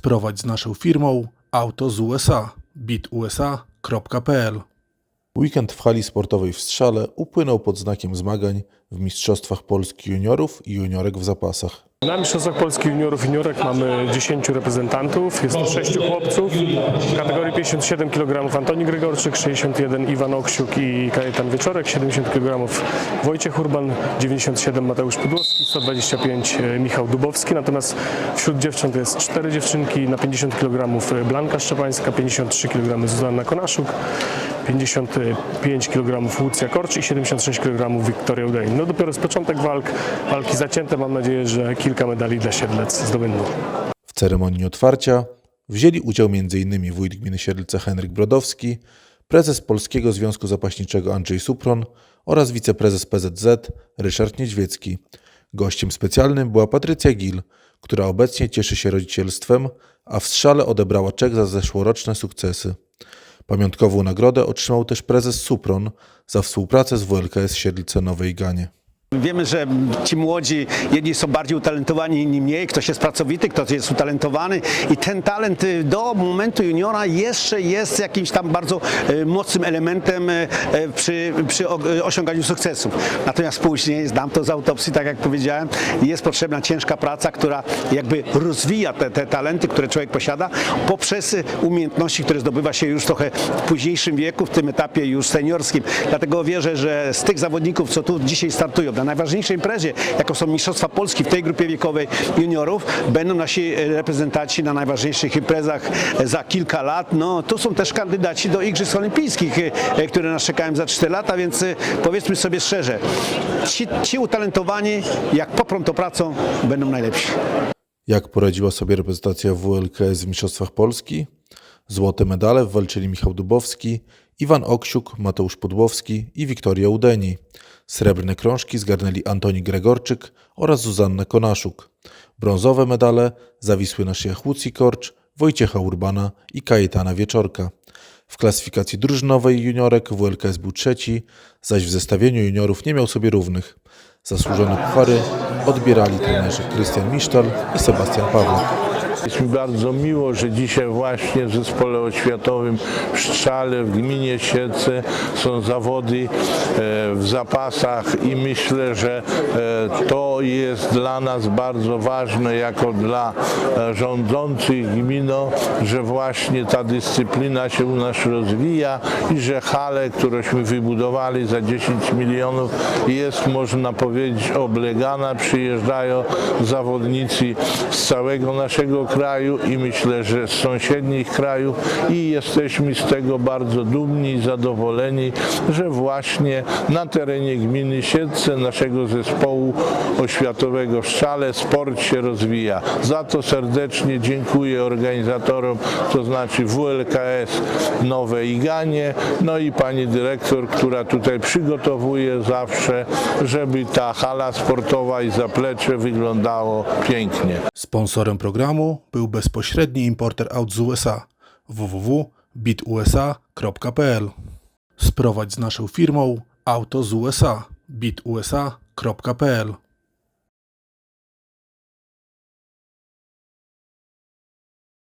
Sprowadź z naszą firmą auto z USA bitusa.pl Weekend w hali sportowej w Strzale upłynął pod znakiem zmagań w Mistrzostwach Polski juniorów i juniorek w zapasach. Na Mistrzostwach Polski Juniorów Juniorek mamy 10 reprezentantów, jest to 6 chłopców. W kategorii 57 kg Antoni Gregorczyk, 61 Iwan Oksiuk i Kajetan Wieczorek, 70 kg Wojciech Urban, 97 Mateusz Pudłowski, 125 Michał Dubowski. Natomiast wśród dziewcząt jest 4 dziewczynki, na 50 kg Blanka Szczepańska, 53 kg Zuzanna Konaszuk, 55 kg Łucja Korcz i 76 kg Wiktoria Udein. No dopiero z początek walk, walki zacięte, mam nadzieję, że kilka medali dla Siedlec zdobędą. W ceremonii otwarcia wzięli udział m.in. wójt gminy Siedlce Henryk Brodowski, prezes Polskiego Związku Zapaśniczego Andrzej Supron oraz wiceprezes PZZ Ryszard Niedźwiecki. Gościem specjalnym była Patrycja Gil, która obecnie cieszy się rodzicielstwem, a w strzale odebrała czek za zeszłoroczne sukcesy. Pamiątkową nagrodę otrzymał też prezes Supron za współpracę z WLKS Siedlce Nowej Ganie. Wiemy, że ci młodzi, jedni są bardziej utalentowani, inni mniej. Ktoś jest pracowity, ktoś jest utalentowany i ten talent y, do momentu juniora jeszcze jest jakimś tam bardzo y, mocnym elementem y, przy, przy osiąganiu sukcesu. Natomiast później, znam to z autopsji, tak jak powiedziałem, jest potrzebna ciężka praca, która jakby rozwija te, te talenty, które człowiek posiada poprzez umiejętności, które zdobywa się już trochę w późniejszym wieku, w tym etapie już seniorskim. Dlatego wierzę, że z tych zawodników, co tu dzisiaj startują na najważniejszej imprezie, jaką są Mistrzostwa Polski w tej grupie wiekowej juniorów, będą nasi e, reprezentanci na najważniejszych imprezach e, za kilka lat. No, tu są też kandydaci do Igrzysk Olimpijskich, e, które nas czekają za 4 lata, więc powiedzmy sobie szczerze, ci, ci utalentowani, jak poprą to pracą, będą najlepsi. Jak poradziła sobie reprezentacja WLKS w Mistrzostwach Polski? Złote medale walczyli Michał Dubowski, Iwan Oksiuk, Mateusz Pudłowski i Wiktoria Udeni. Srebrne krążki zgarnęli Antoni Gregorczyk oraz Zuzanna Konaszuk. Brązowe medale zawisły na szyjach Łucji Korcz, Wojciecha Urbana i Kajetana Wieczorka. W klasyfikacji drużynowej juniorek WLKS był trzeci, zaś w zestawieniu juniorów nie miał sobie równych. Zasłużone puchary odbierali trenerzy Krystian Misztal i Sebastian Pawlak. Jest mi bardzo miło, że dzisiaj właśnie w Zespole Oświatowym w Szczale, w gminie Siedlce są zawody e, w zapasach i myślę, że e, to jest dla nas bardzo ważne jako dla e, rządzących gminą, że właśnie ta dyscyplina się u nas rozwija i że hale, któreśmy wybudowali za 10 milionów jest, można powiedzieć, oblegana. Przyjeżdżają zawodnicy z całego naszego kraju i myślę, że z sąsiednich krajów i jesteśmy z tego bardzo dumni i zadowoleni, że właśnie na terenie gminy Siedlce naszego zespołu oświatowego w Szczale sport się rozwija. Za to serdecznie dziękuję organizatorom, to znaczy WLKS Nowe Iganie, no i pani dyrektor, która tutaj przygotowuje zawsze, żeby ta hala sportowa i zaplecze wyglądało pięknie. Sponsorem programu był bezpośredni importer aut z USA www.bitusa.pl Sprowadź z naszą firmą auto z USA bitusa.pl